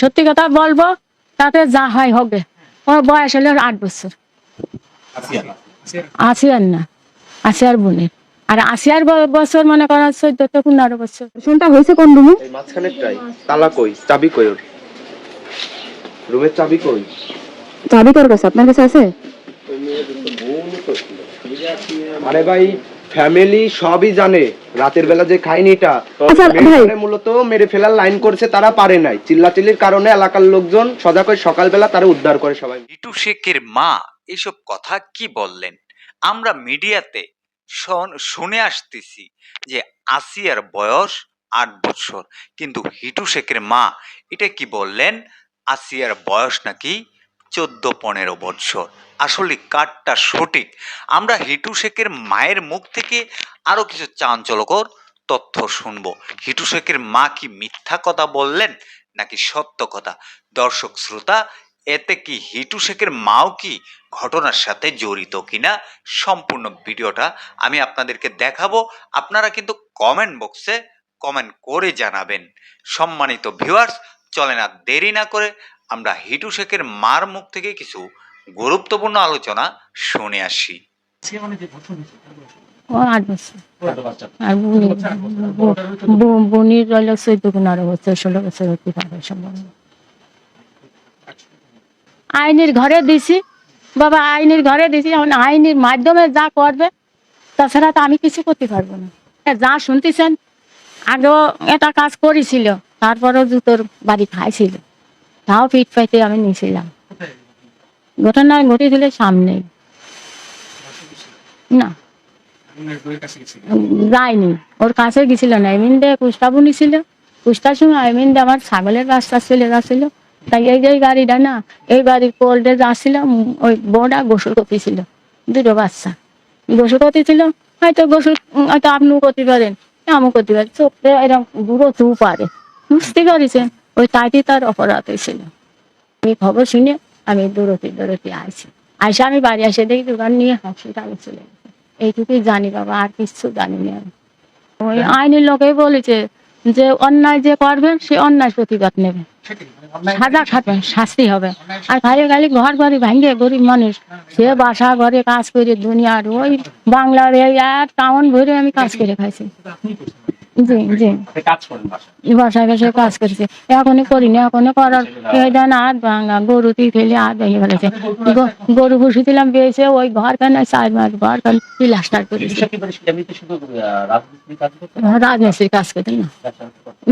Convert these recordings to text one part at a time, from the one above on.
সত্যি কথা বলব তাতে যা হয় হবে ওর বয়স হলো আট বছর। আসিয়ার না? আসিয়ার বোনের। আর আসিয়ার বছর মনে করা চোদ্দ থেকে পনেরো বছর। শুনটা হয়েছে কোন রুমে? এই মাঝখানেরটাই তালা কই চাবি কই ওর? রুমের চাবি কই? চাবি কার কাছে আপনার কাছে আছে? আরে ভাই ফ্যামিলি সবই জানে। রাতের বেলা যে খায়নি এটা আচ্ছা, মূলত মেরে ফেলার লাইন করছে তারা পারে নাই। চিল্লাচিল্লির কারণে এলাকার লোকজন সজাগ হয়ে সকালবেলা তারা উদ্ধার করে সবাই। লিটু শেখের মা এসব কথা কি বললেন? আমরা মিডিয়াতে শোন- শুনে আসতেছি যে আসিয়ার বয়স আট বছর। কিন্তু হিটু শেখের মা এটা কি বললেন? আসিয়ার বয়স নাকি চোদ্দ, পনেরো বছর আসলে কাঠটা সঠিক। আমরা হিটু শেখের মায়ের মুখ থেকে আরও কিছু চাঞ্চল্যকর তথ্য শুনব। হিটু শেখের মা কি মিথ্যা কথা বললেন নাকি সত্য কথা? দর্শক, শ্রোতা, এতে কি হিটু শেখের মাও কি ঘটনার সাথে জড়িত কিনা সম্পূর্ণ ভিডিওটা আমি আপনাদেরকে দেখাবো। আপনারা কিন্তু কমেন্ট বক্সে কমেন্ট করে জানাবেন। সম্মানিত ভিউয়ার্স চলে না, দেরি না করে আমরা হিটু শেখের মার মুখ থেকে কিছু গুরুত্বপূর্ণ আলোচনা শুনে আসি। ও আট বছর। আর বুনি বুনির রইল চোদ্দ পনেরো বছর ষোলো বছর হতে পারে সম্ভব। আইনের ঘরে দিছি। বাবা আইনের ঘরে দিছি। এখন আইনের মাধ্যমে যা করবে তাছাড়া তো আমি কিছু করতে পারব না। যা শুনতেছেন আগেও এটা কাজ করেছিল। তারপরেও জুতোর বাড়ি খাইছিল। তাও পিঠ পাইতে আমি নিয়েছিলাম ঘটনা ঘটেছিল সামনেই। না। যায়নি। ওর কাছে গেছিল না। এমিনদে কুষ্টা বুনিছিল কুষ্টার সময় এমিনদে আমার ছাগলের রাস্তা চলে যাচ্ছিল তাই এই যে গাড়িটা না, এই বাড়ির কোল্ডে যাচ্ছিল ওই বউটা গোসল করতেছিল দুটো বাচ্চা। গোসল করতেছিল হয়তো গোসল হয়তো আপনিও করতে পারেন, আমিও করতে পারি। চোখে এরকম দূরও তু পারে বুঝতে পারিছেন? ওই তাইতে তার অপরাধ হয়েছিল। আমি খবর শুনে আমি দূরতি দূরতি আইছি। আইসা আমি বাড়ি এসে দেখি দোকান নিয়ে হসপিটালে চলে গেছে। এইটুকুই জানি বাবা আর কিছু জানি না ওই আইনের লোকেই বলেছে যে অন্যায় যে করবে সে অন্যায় প্রতিবাদ নেবে। সাজা খাবে শাস্তি হবে। আর খালি খালি ঘর বাড়ি ভাঙে গরিব মানুষ। সে বাসা ঘরে কাজ করে দুনিয়ার ওই বাংলার এই আর টাউন ভরে আমি কাজ করে খাইছি। জি জি। বাসায়? বসে কাজ করছে। এখনই করিনি এখনই করার এটা না হাত ভাঙা গরু তুই ফেলে হাত ভেঙে ফেলেছে। গরু বসে দিলাম পেয়েছে ওই ঘর খানে চার মাস ঘর খান প্লাস্টার করেছে রাজমিস্ত্রির কাজ করতে না।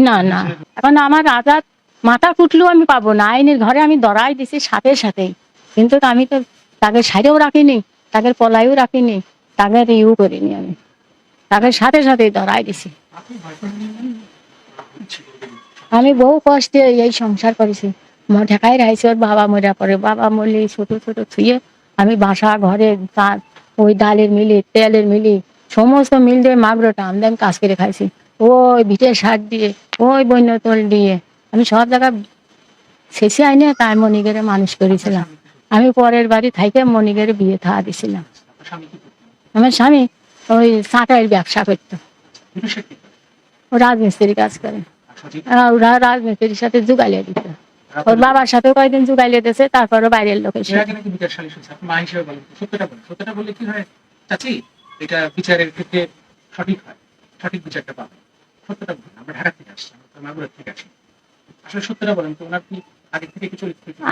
না না। এখন আমার আজাদ মাথা কুটলেও আমি পাবো না। আইনের ঘরে আমি দড়াই দিছি সাথে সাথেই। কিন্তু আমি তো তাকে সাইডেও রাখিনি তাকে পলাইও রাখিনি তাকে ইউ করিনি আমি। তাকে সাথে সাথেই দড়াই দিছি। আমি বহু কষ্টে এই সংসার করেছি। ঢাকায় রাইছে ওর বাবা মরা পরে। বাবা মরলে ছোট ছোট ছুঁয়ে আমি বাসা ঘরে ওই ডালের মিলি তেলের মিলি সমস্ত মিল দিয়ে মাগরোটা আমদানি কাজ করে খাইছি। ওই ভিটের সার দিয়ে ওই বন্যতল দিয়ে। আমি সব জায়গায় শেষে আইনে তাই মনিগেরে মানুষ করেছিলাম। আমি পরের বাড়ি থাইকে মনিগেরে বিয়ে থাকা দিছিলাম। আমার স্বামী ওই চাটাইয়ের ব্যবসা করতো। রাজমিস্ত্রি কাজ করে। ওরা রাজমিস্ত্রির সাথে যুগালিয়ে দিত ওর বাবার সাথে কয়েকদিন যুগালিয়ে দিয়েছে তারপরে বাইরের লোকের সাথে আগে নাকি বিচার সালিশ হয়েছে? আপনি মা হিসেবে বলেন। সত্যটা বলেন। সত্যটা বললে কি হয়? চাচি এটা বিচারের ক্ষেত্রে সঠিক হয়। সঠিক বিচারটা পাবে সত্যটা বলুন। আমরা ঢাকা থেকে আসছি আমরা মাগুরা থেকে আসি আসলে সত্যটা বলেন তো ওনার কি আগে থেকে কি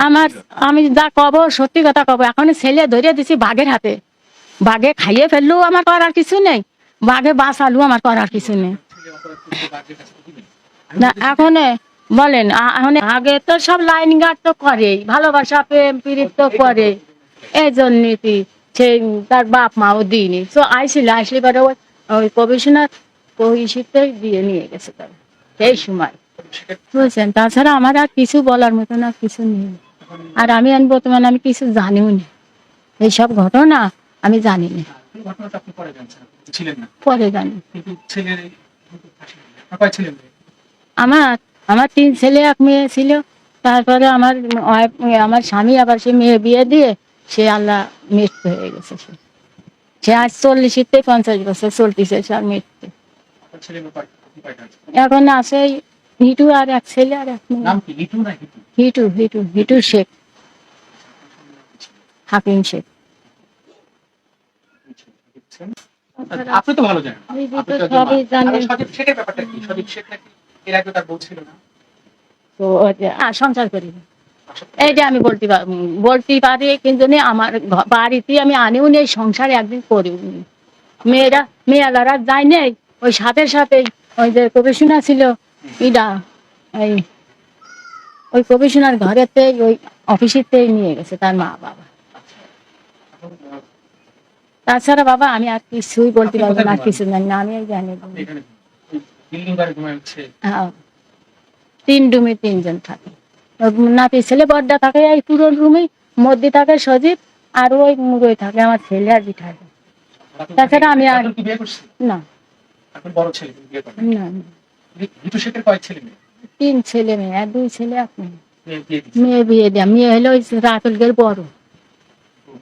আমার আমি যা কব সত্যি কথা কব এখন ছেলে ধরে দিছি বাঘের হাতে। বাঘে খাইয়ে ফেললেও আমার করার কিছু নেই। বাঘে বাঁচালেও আমার করার কিছু নেই। আমি না এখন বলেন এখন আগে তো সব লাইন গার্ড তো করেই ভালোবাসা প্রেম পীড়িত তো করে। এই জন্যই সেই তার বাপ মাও দিইনি। তো আইছিল আসলে পরে ওই কমিশনার কহিসিতে দিয়ে নিয়ে গেছে তার সেই সময়। বুঝছেন? তাছাড়া আমার আর কিছু বলার মতো না কিছু নেই। আর আমি এখন বর্তমানে আমি কিছু জানিও না। এইসব ঘটনা আমি জানি না। পরে জানি। আমার আমার তিন ছেলে, এক মেয়ে ছিল। তারপরে আমার আমার স্বামী, আবার সে মেয়ে বিয়ে দিয়ে সে আল্লাহ মৃত্যু হয়ে গেছে সে। সে আজ চল্লিশিতে পঞ্চাশ বছর চলতেছে সে আর মৃত্যু? এখন আছে হিটু আর এক ছেলে আর এক হিটু হিটু হিটু শেখ। হাকিম শেখ। আপনি তো ভালো জানেন। এই যে আপনি তো তো একজন সবই জানেন। সজীব শেখের ব্যাপারটা কি? সজীব শেখ নাকি এর আগে তার বউ ছিল না? তো ওই যে, আ, সংসার করি। এইটা আমি বলতে বলতে পারি কিন্তু আমার বাড়িতে আমি আনিও নেই সংসারে একদিন করিও নি। মেয়েরা মেয়েলারা যায় নেই ওই সাথে সাথে ওই যে কমিশনার ছিল ইডা এই ওই কমিশনার ঘরেতে ওই অফিসেতেই নিয়ে গেছে তার মা বাবা তাছাড়া বাবা আমি আর কিছুই বলতে পারব না কিছু জানি না আমি জানি। হ্যাঁ। তিন রুমে তিনজন থাকে। নাতি ছেলে বড়টা থাকে এই পুরো রুমে মধ্যে থাকে সজীব আর ওই মুরই থাকে আমার ছেলে আর বিঠায় তাছাড়া আমি আর- না। বড় ছেলে না তিন ছেলে মেয়ে আর দুই ছেলে এক মেয়ে। মেয়ে বিয়ে দেয় মেয়ে হলো ওই রাতুলগের বড়।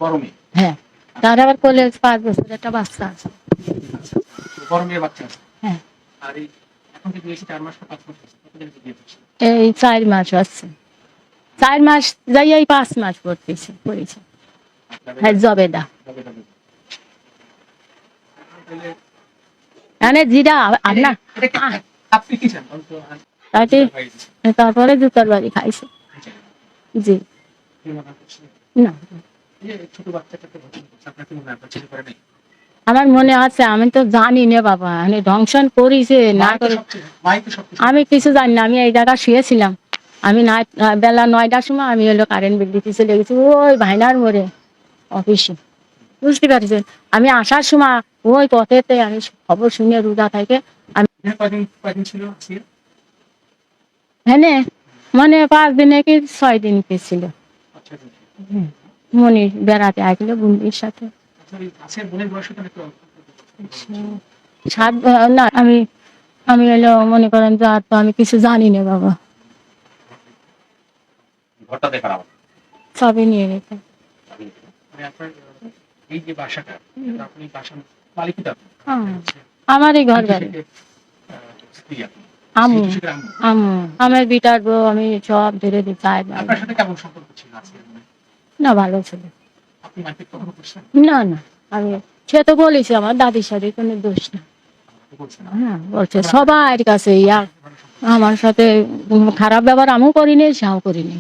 বড় মেয়ে? হ্যাঁ। তার আবার কলেজ পাঁচ বছর একটা বাচ্চা আছে। আচ্ছা, হ্যাঁ। এই চার মাস আছে চার মাস যাই এই পাঁচ মাস পড়তেছে পড়েছে। হ্যাঁ জবেদা। মানে জিরা আপনার তারপরে জুতার বাড়ি খাইছে। জি। না। ছোট বাচ্চাটাকে পছন্দ করছে আপনার কি মনে হয় আপনার ছেলে করে নাই আমার মনে আছে আমি তো জানি না বাবা মানে ধ্বংসন করিছে না করে আমি কিছু জানি না আমি এই জায়গা শুয়েছিলাম। আমি বেলা নয়টার সময় আমি হলো কারেন্ট বিল দিতে চলে গেছি ওই ভাইনার মোড়ে অফিসে বুঝতে পারছেন? আমি আসার সময় ওই পথেতে আমি খবর শুনে রুদা থেকে আমি হ্যাঁ মানে পাঁচ দিনে কি ছয় দিন ছিল আচ্ছা আচ্ছা। মনি বেড়াতে আসলো বন্ধুর সাথে। আচ্ছা অল্প। সাত না আমি আমি হলো মনে করেন যে আর তো আমি কিছু জানি না বাবা। আমার সবই নিয়ে গেছে মানে হ্যাঁ, আমারই ঘর বাড়ি। আমু আমার বিটার বউ আমি সব ধরে দিতে চাই আপনার সাথে কেমন সম্পর্ক ছিল না ভালো ছিল। না না। আমি সে তো বলেছে আমার দাদির সাথে কোনো দোষ না। না? হ্যাঁ বলছে সবার কাছে ইয়া। আমার সাথে খারাপ ব্যবহার আমিও করিনি সেও করিনি।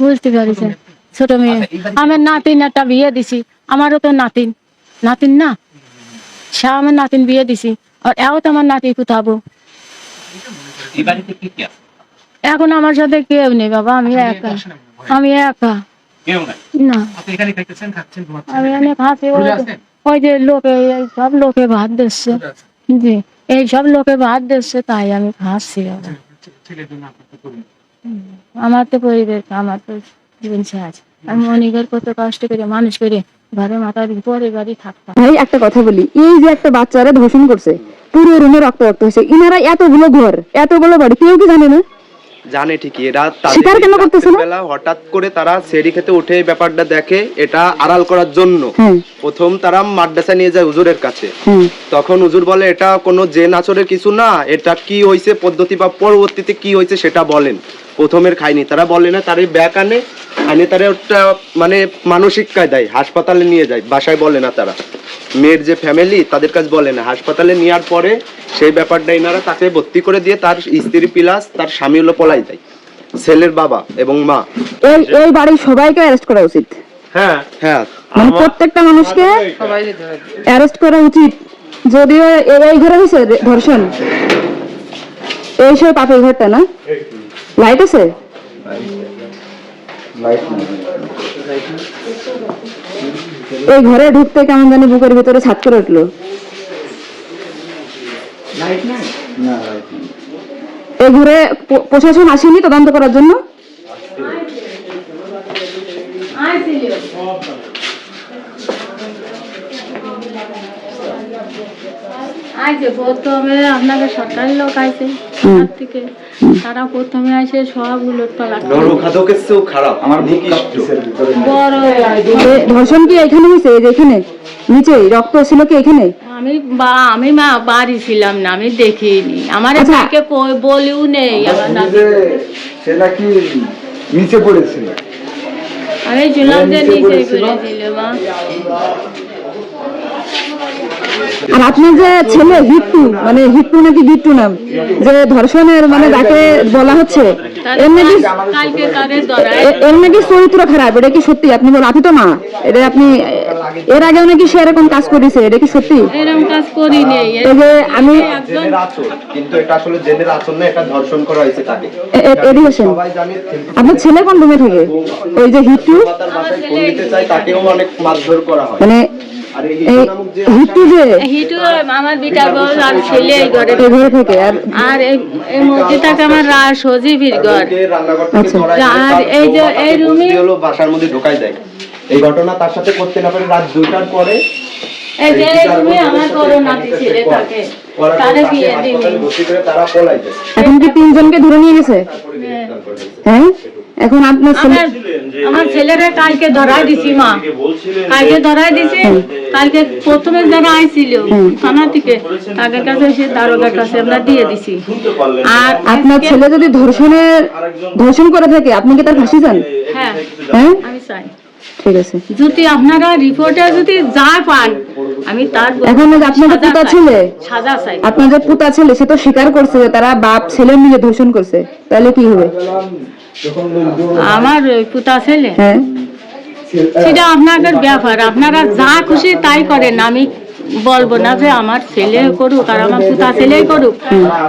বুঝতে পারছেন? ছোট মেয়ে। আচ্ছা, আমার নাতিন একটা বিয়ে দিছি। আমারও তো নাতিন। নাতিন না? সে আমার নাতিন বিয়ে দিছি। আর এও তো আমার নাতি কুতাবো এই বাড়িতে কি কি আছে? এখন আমার সাথে কেউ নেই বাবা আমি একা। আমি একা। কেউ নাই। না। আপনি এখানে খাইতেছেন খাচ্ছেন ঘুমাচ্ছেন আমি অনেক হাসি ওই যে- আছেন? ওই যে লোকে সব লোকে ভাত দিচ্ছে। জি এই সব লোকে ভাত দিচ্ছে তাই আমি খাচ্ছি বাবা ছে- ছেলের জন্য আপনার তো করুন আমার তো পরিবেশ আমার তো জীবন শেষ আমি মনিকের কত কষ্ট করে মানুষ করে ঘরে মাথার উপরে বাড়ি থাকতাম। ভাই একটা কথা বলি এই যে একটা বাচ্চারা ধর্ষণ করছে পুরো রুমে রক্ত রক্ত হয়েছে ইনারা এতগুলো ঘর এতগুলো বাড়ি কেউ কি জানে না? জানে ঠিকই এরা স্বীকার কেন করতেছে? বেলা হঠাৎ করে তারা সেরি খেতে উঠে ব্যাপারটা দেখে এটা আড়াল করার জন্য। প্রথম তারা মাদ্রাসা নিয়ে যায় হুজুরের কাছে। তখন হুজুর বলে এটা কোনো জেন আচরের কিছু না এটা কি হয়েছে পদ্ধতি বা পরবর্তীতে কি হয়েছে সেটা বলেন। প্রথমের খায়নি। তারা বলে না তার ব্যাক আনে আনে তারা ওটা মানে মানসিক কায়দায় হাসপাতালে নিয়ে যায়। বাসায় বলে না তারা। মেয়ের যে ফ্যামিলি তাদের কাছে বলে না। হাসপাতালে নেওয়ার পরে সেই ব্যাপারটা এনারা তাকে ভর্তি করে দিয়ে তার স্ত্রী প্লাস তার স্বামী হলো পলাই দেয় ছেলের বাবা এবং মা। এই এই বাড়ির সবাইকে অ্যারেস্ট করা উচিত। হ্যাঁ। হ্যাঁ। মানে প্রত্যেকটা মানুষকে অ্যারেস্ট করা উচিত। যদিও এই ঘরে হয়েছে ধর্ষণ। এই সব পাপের ঘরটা না? লাইট আছে এই ঘরে ঢুকতে কেমন জানি বুকের ভিতরে ছাদ করে উঠল এই ঘরে প্রশাসন আসেনি তদন্ত করার জন্য? আইছে, প্রথমে আপনাকে সরকারি লোক আইছে। থেকে তারা প্রথমে আসে খারাপ। আমার বড়। ধর্ষণ কি এখানে হয়েছে? এখানে? নিচে? রক্ত ছিল কি এখানে? আমি বা আমি মা বাড়ি ছিলাম না আমি দেখিনি। আমার আচ্ছা। তাকে বলিও নেই। আমার না সে নাকি নিচে পড়েছিল। আমি ছিলাম যে নিচে? পড়েছিল মা। আর আপনার যে ছেলে হিট্টু মানে হিট্টু নাকি গিট্টু নাম যে ধর্ষণের মানে যাকে বলা হচ্ছে এর নাকি এর চরিত্র খারাপ এটা কি সত্যি? আপনি বলেন আপনি তো মা এটা আপনি এর আগেও নাকি সে এরকম কাজ করেছে এটা কি সত্যি? এরকম কাজ করি নেই। যে আমি কিন্তু এটা আসলে জেনের না এটা ধর্ষণ করা হয়েছে তাকে। আপনার ছেলে কোন রুমে থাকে? ওই যে হয়। মানে আর এই এই নামক যে হিটু আমার বিটা বউ আর ছেলে এই ঘরে ঘরে থাকে আর আর এই এই মসজিদটাকে আমার রা সজীবের ঘর। আচ্ছা। আর এই যে এই রুমে- হলো বাসার মধ্যে ঢোকাই দেয়। এই ঘটনা তার সাথে করতে না পারে রাত দুইটার পরে এই যে রুমে আমার করোনা ছেলে থাকে। তারে বিয়ে দিবি। তারা পলাই যায় এখন কি তিনজনকে ধরে নিয়ে গেছে? হ্যাঁ। এখন আপনার ছেলে আমার আমার ছেলেরে কালকে ধরাই দিছি মা। কালকে ধরাই দিছি কালকে প্রথমে যারা আইছিল থানা থেকে তাদের কাছে সে দারোগার কাছে আমরা দিয়ে দিছি। আর আপনার ছেলে যদি ধর্ষণের ধর্ষণ করে থাকে আপনি কি তার ফাঁসি চান? হ্যাঁ। হ্যাঁ? আমি চাই। ঠিক আছে। যদি আপনারা রিপোর্টে যদি যা পান আমি তার এখন আপনাদের পুতা। ছেলে? সাজা চাই। আপনাদের পুতা ছেলে সে তো স্বীকার করছে যে তারা বাপ ছেলে মিলে ধর্ষণ করছে। তাহলে কি হবে? আমার পুতা ছেলে? হ্যাঁ। সেটা আপনাদের ব্যাপার। আপনারা যা খুশি তাই করেন। আমি বলব না যে আমার ছেলে করুক আর আমার পুতা ছেলে করুক।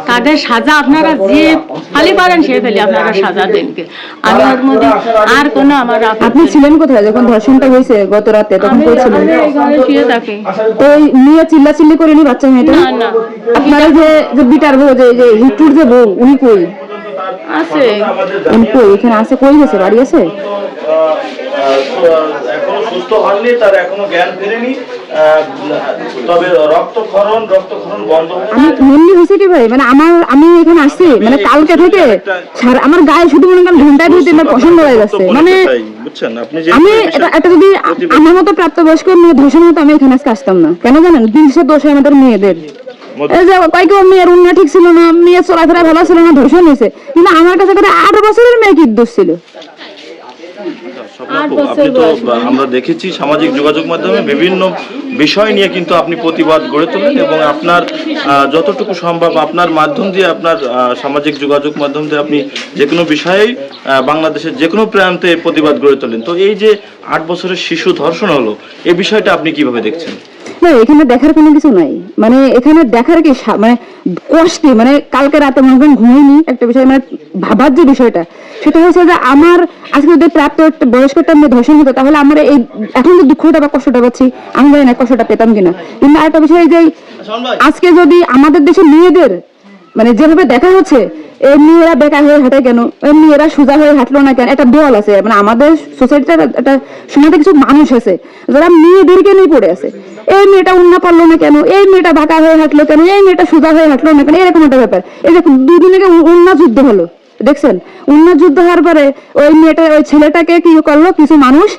তাদের সাজা আপনারা যে খালি পারেন সে ফেলে আপনারা সাজা দেনকে আমি ওর মধ্যে আর কোনো আমার আপনি ছিলেন কোথায়? যখন ধর্ষণটা হয়েছে গত রাতে তখন আমি কই ছিলেন? আমি শুয়ে থাকি। তো নিয়ে চিল্লা চিল্লি করেনি বাচ্চা মেয়েটা? না না। আপনার যে যে বিটার বউ যে যে হিটুর যে বউ উনি কই? আছে। কই? এখানে আছে কই গেছে? বাড়ি আছে? এখনও সুস্থ হননি তার এখনও জ্ঞান ফেরেনি। তবে রক্তক্ষরণ রক্তক্ষরণ বন্ধ আমি মেনলি হয়েছে কি ভাই মানে আমার আমি এখানে আসছি মানে কালকে থেকে আমার গায়ে শুধু মনে করেন দুই তিনটা পছন্দ হয়ে যাচ্ছে মানে বুঝছেন? আপনি যে আমি এটা যদি আমার মতো প্রাপ্তবয়স্ক মেয়ে ধর্ষণ হতো আমি এখানে আজকে আসতাম না। কেন জানেন? দিনশে দোষ হয় আমাদের মেয়েদের। মেয়ের ঠিক ছিল না মেয়ের চলাফেরা ভালো ছিল না ধর্ষণ হয়েছে। কিন্তু আমার কাছে আট বছরের মেয়ে কি দোষ ছিল? আপনি তো। আমরা দেখেছি সামাজিক যোগাযোগ মাধ্যমে বিভিন্ন বিষয় নিয়ে কিন্তু আপনি প্রতিবাদ গড়ে তোলেন এবং আপনার যতটুকু সম্ভব আপনার মাধ্যম দিয়ে আপনার সামাজিক যোগাযোগ মাধ্যম দিয়ে আপনি যে কোনো বিষয়েই বাংলাদেশের যে কোনো প্রান্তে প্রতিবাদ গড়ে তোলেন। তো এই যে আট বছরের শিশু ধর্ষণ হলো এই বিষয়টা আপনি কীভাবে দেখছেন? না এখানে দেখার কোনো কিছু নাই। মানে এখানে দেখার কি মানে কষ্টে মানে কালকে রাতে মনে করেন ঘুমাইনি একটা বিষয় মানে ভাবার যে বিষয়টা সেটা হচ্ছে যে আমার আজকে যদি প্রাপ্ত একটা বয়স্ক একটা মেয়ে ধর্ষণ হতো তাহলে আমার এই এখন যে দুঃখটা বা কষ্টটা পাচ্ছি আমি জানি না কষ্টটা পেতাম কিনা। কিন্তু আরেকটা বিষয় এই যে আজকে যদি আমাদের দেশে মেয়েদের মানে যেভাবে দেখা হচ্ছে এই মেয়েরা বেকার হয়ে হাঁটে কেন? এই মেয়েরা সোজা হয়ে হাঁটলো না কেন? একটা দল আছে মানে আমাদের সোসাইটিতে একটা সমাজে কিছু মানুষ আছে যারা মেয়েদেরকে নিয়ে পড়ে আছে। এই মেয়েটা উন্না পারল না কেন? এই মেয়েটা বাঁকা হয়ে হাঁটলো কেন? এই মেয়েটা সোজা হয়ে হাঁটলো না কেন? এরকম একটা ব্যাপার। এই দেখুন দুদিন আগে উন্না যুদ্ধ হলো। দেখছেন? অন্য যুদ্ধ হওয়ার পরে ওই মেয়েটা, ওই ছেলেটাকে কি করল? কিছু মানুষ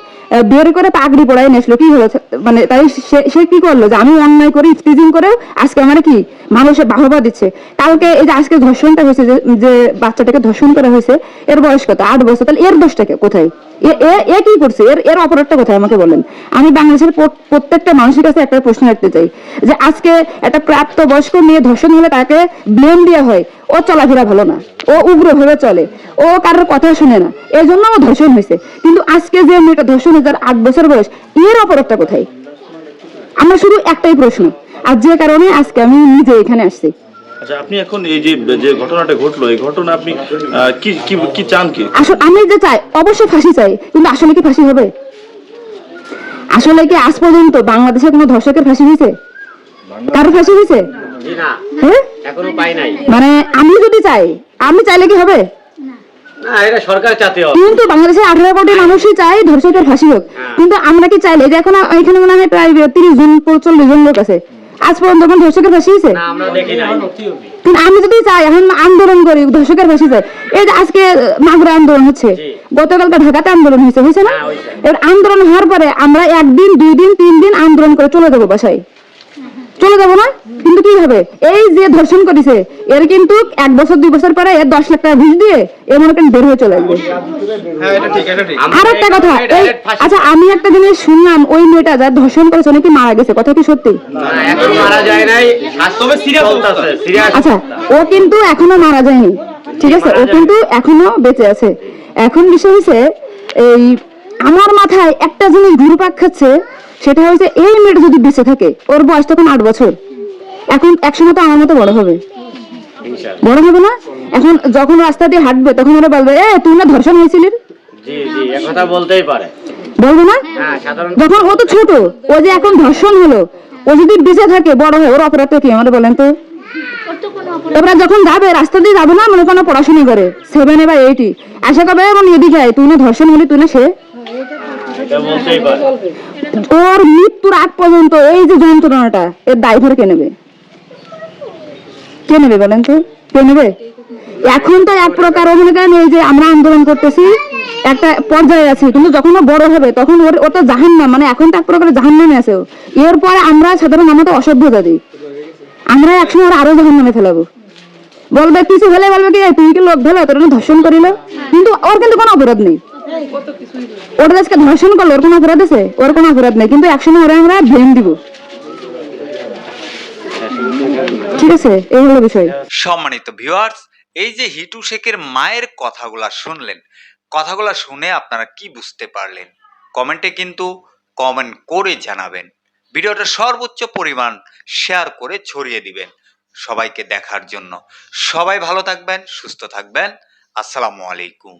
বের করে পাগড়ি পড়াই নিয়ে আসলো কি হলো? মানে তাই সে কি করল? যে আমি অন্যায় করে ইফতিজিং করে আজকে আমার কি মানুষে বাহবা দিচ্ছে? কালকে এই যে আজকে ধর্ষণটা হয়েছে যে বাচ্চাটাকে ধর্ষণ করা হয়েছে, এর বয়স কত? আট বছর। তাহলে এর দোষটাকে কোথায়? এ- কি করছে? এর এর অপরাধটা কোথায়? আমাকে বলেন। আমি বাংলাদেশের প্রত- প্রত্যেকটা মানুষের কাছে একটা প্রশ্ন রাখতে চাই। যে আজকে একটা প্রাপ্ত বয়স্ক মেয়ে ধর্ষণ হলে তাকে ব্লেম দেওয়া হয়। ও চলাফেরা ভালো না ও উগ্র ভাবে চলে ও কারোর কথা শুনে না এই জন্য ও ধর্ষণ হয়েছে। কিন্তু আজকে যে মেয়েটা ধর্ষণ হয়েছে তার আট বছর বয়স এর অপরাধটা কোথায়? আমার শুধু একটাই প্রশ্ন আর যে কারণে আজকে আমি নিজে এখানে আসছি। আচ্ছা আপনি এখন এই যে যে ঘটনাটা ঘটলো এই ঘটনা আপনি কি কি কি চান কি? আসলে আমি যে চাই অবশ্যই ফাঁসি চাই কিন্তু আসলে কি ফাঁসি হবে? আসলে কি আজ পর্যন্ত বাংলাদেশে কোনো ধর্ষকের ফাঁসি হয়েছে? কারও ফাঁসি হয়েছে? হ্যাঁ এখনও পাই নাই। মানে আমি যদি চাই আমি চাইলে কি হবে? কিন্তু বাংলাদেশে আঠারো কোটি মানুষই চাই ধর্ষকের ফাঁসি হোক। কিন্তু আমরা কি চাইলে? যে এখন এখানে মনে হয় প্রায় তিরিশ জন চল্লিশ জন লোক আছে। আজ পর্যন্ত কোন ধর্ষকের ফাঁসি হয়েছে? না আমরা দেখি নাই। কিন্তু আমি যদি চাই এখন আন্দোলন করি ধর্ষকের ফাঁসি চাই। এই যে আজকে মাগুরা আন্দোলন হচ্ছে জি। গতকালকে ঢাকাতে আন্দোলন হয়েছে হয়েছে না? হ্যাঁ, এবার আন্দোলন হওয়ার পরে আমরা একদিন দুই দিন তিন দিন আন্দোলন করে চলে যাব বাসায়। চলে যাব না? কিন্তু কি হবে? এই যে ধর্ষণ করেছে এর কিন্তু এক বছর দুই বছর পরে এর দশ লাখ টাকা ঘুষ দিয়ে এ মনে করেন বের হয়ে চলে আসবে। আর একটা কথা। আচ্ছা আমি একটা জিনিস শুনলাম ওই মেয়েটা যার ধর্ষণ করেছে নাকি মারা গেছে কথা কি সত্যি? আচ্ছা ও কিন্তু এখনও মারা যায়নি ঠিক আছে? ও কিন্তু এখনও বেঁচে আছে। এখন বিষয় হচ্ছে এই আমার মাথায় একটা জিনিস ঘুরপাক খাচ্ছে সেটা হচ্ছে এই মেয়েটা যদি বেঁচে থাকে ওর বয়স তখন আট বছর। এখন একসময় তো আমার মতো বড় হবে। বড় হবে না? এখন যখন রাস্তা দিয়ে হাঁটবে তখন ওরা বলবে এ তুই না ধর্ষণ হয়েছিলি? জি জি বলতেই পারে। বলবে না? হ্যাঁ যখন ও তো ছোট ও যে এখন ধর্ষণ হলো ও যদি বেঁচে থাকে বড় হয় ওর অপরাধ কি? আমার বলেন তো। এবার যখন যাবে রাস্তা দিয়ে যাবে না? মনে কোনো পড়াশোনা করে। সেভেনে বা এইটি আশা করবে এবং এদিকে তুই না ধর্ষণ হলি তুই না সে ওর মৃত্যুর আগ পর্যন্ত এই যে যন্ত্রণাটা, এর দায়ভার কে নেবে? কে নেবে বলেন তো? কে নেবে? এখন তো এক প্রকার মনে করেন যে আমরা আন্দোলন করতেছি, একটা পর্যায়ে আছি, কিন্তু যখন ও বড় হবে, তখন ওর ওটা জাহান না মানে এখন তো এক প্রকার জাহান নামে আছে। এরপরে আমরা সাধারণ আমরা অসভ্যতা দিই আমরা একসময় ওরা আরও জাহান নামে ফেলাবো। বলবে, কিছু হলে বলবে কি তুমি কি লোক ধরো? তোর ধর্ষণ করিল? কিন্তু ওর কিন্তু কোনো অপরাধ নেই। ওটা আজকে ধর্ষণ করল, ওর কোনো অপরাধ আছে? ওর কোনো অপরাধ নেই, কিন্তু ওরা আমরা দিব। ঠিক আছে, এই হলো বিষয়। সম্মানিত ভিউয়ার্স এই যে হিটু শেখের মায়ের কথাগুলা শুনলেন, কথাগুলা শুনে আপনারা কি বুঝতে পারলেন? কমেন্টে কিন্তু কমেন্ট করে জানাবেন। ভিডিওটা সর্বোচ্চ পরিমাণ শেয়ার করে ছড়িয়ে দিবেন সবাইকে দেখার জন্য। সবাই ভালো থাকবেন, সুস্থ থাকবেন। আসসালামু আলাইকুম।